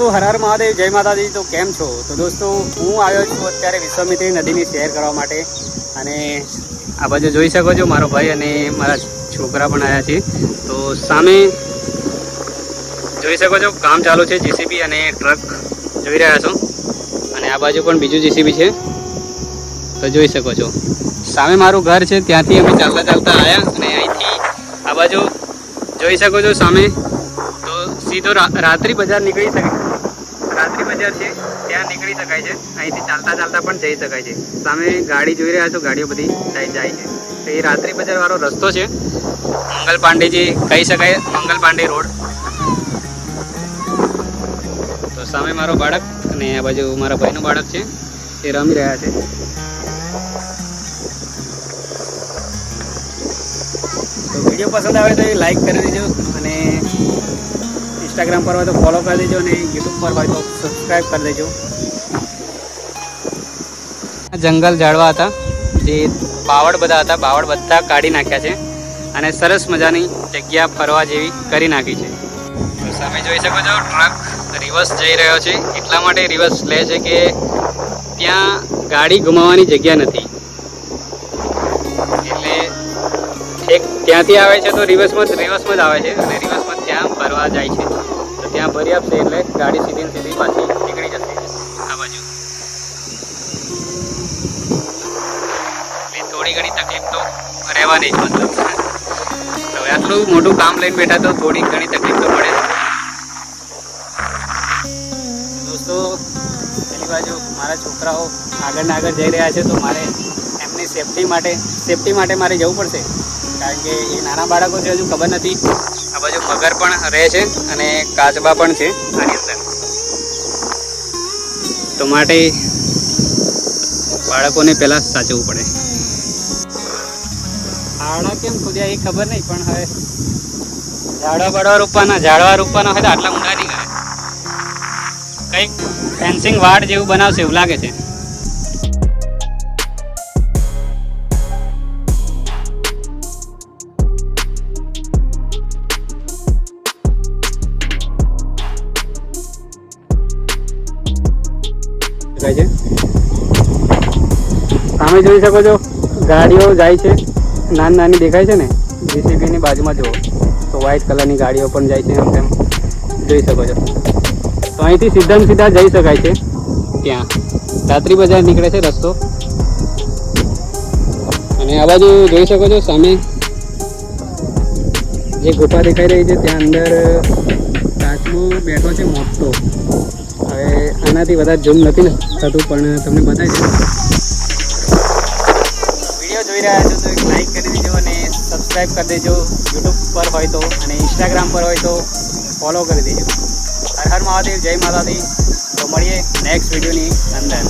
હર હરહર મહાદેવ, જય માતાજી. તો કેમ છો? તો દોસ્તો, હું આવ્યો છું અત્યારે વિશ્વામિત્રી નદીની શેર કરવા માટે. અને આ બાજુ જોઈ શકો છો મારો ભાઈ અને મારા છોકરા પણ આવ્યા છે. તો સામે જોઈ શકો છો, કામ ચાલુ છે જીસીબી અને ટ્રક જોઈ રહ્યા છો. અને આ બાજુ પણ બીજું જીસીબી છે. તો જોઈ શકો છો. સામે મારું ઘર છે, ત્યાંથી અમે ચાલતા ચાલતા આવ્યા અને અહીંથી આ બાજુ જોઈ શકો છો સામે. તો સીધો રાત્રિ બજાર નીકળી શકે. બજાર છે, ત્યાં નીકળી શકાય છે. અહીંથી ચાલતા ચાલતા પણ જઈ શકાય છે. સામે ગાડી જોઈ રહ્યા છો, ગાડીઓ બધી જાય છે. તો એ રાત્રિ બજાર વાળો રસ્તો છે. મંગલ પાંડેજી કહી શકાય, મંગલ પાંડે રોડ. તો સામે મારો બાળક અને આ બાજુ મારા ભાઈનું બાળક છે. એ રમી રહ્યા છે. તો વીડિયો પસંદ આવે તો એ લાઈક કરી દેજો. ઇન્સ્ટાગ્રામ પર હોય તો ફોલો કરી દેજો અને યુટ્યુબ પર હોય તો સબસ્ક્રાઈબ કરી દેજો. જંગલ ઝાડવા હતા. જે બાવળ બધા હતા. બાવળ બધા કાઢી નાખ્યા છે અને સરસ મજાની જગ્યા ફરવા જેવી કરી નાખી છે. સામે જોઈ શકો છો, ટ્રક રિવર્સ જઈ રહ્યો છે. એટલા માટે રિવર્સ લે છે કે ત્યાં ગાડી ગુમાવવાની જગ્યા નથી. એટલે એક ત્યાંથી આવે છે તો રિવર્સમાં જ રિવર્સમાં જ આવે છે અને રિવર્સમાં ત્યાં ભરવા જાય છે. તો ત્યાં ભરી આપશે એટલે ગાડી સીધી ને સીધી પાછી નીકળી જશે. આ બાજુ. થોડી ઘણી તકલીફ તો રહેવાની જ મતલબ આટલું મોટું કામ લઈને બેઠા તો થોડી ઘણી તકલીફ તો પડે. દોસ્તો, પેલી બાજુ મારા છોકરાઓ આગળ ને આગળ જઈ રહ્યા છે તો મારે એમની સેફટી માટે સેફટી માટે મારે જવું પડશે. કારણ કે એ નાના બાળકો છે, હજુ ખબર નથી. મગર પણ રહે છે અને કાચબા પણ છે આની અંદર. તો માટે બાળકોને પહેલાં સાચવવું પડે. આડા કેમ ખોદ્યા એ ખબર નહીં, પણ હવે ઝાડવા બળવા રોપવાના ઝાડવા રોપવાના હોય તો આટલા ઊંડા નહીં કરે. કંઈક ફેન્સિંગ વાડ જેવું બનાવશે એવું લાગે છે. દેખાય છે. સામે જોઈ શકો છો, ગાડીઓ જાય છે. નાની નાની દેખાય છે ને જીસીબીની બાજુમાં જુઓ. તો વ્હાઈટ કલરની ગાડીઓ પણ જાય છે એમ તેમ. જોઈ શકો છો. તો અહીંથી સીધા સીધા જઈ શકાય છે. ત્યાં. રાત્રિ બજાર નીકળે છે રસ્તો. અને આ બાજુ જોઈ શકો છો સામે. જે ગુફા દેખાઈ રહી છે, ત્યાં અંદર કાચબો બેઠો છે મોટો. હવે આનાથી વધારે ઝૂમ નથી ને થતું, પણ તમને બતાવી દઉં વીડિયો જોઈ રહ્યા છો તો એક લાઈક કરી દેજો અને સબસ્ક્રાઈબ કરી દેજો. યુટ્યુબ પર હોય તો અને ઇન્સ્ટાગ્રામ પર હોય તો ફોલો કરી દેજો. હર હર મહાદેવ, જય માતાજી. તો મળીએ નેક્સ્ટ વિડીયોની અંદર.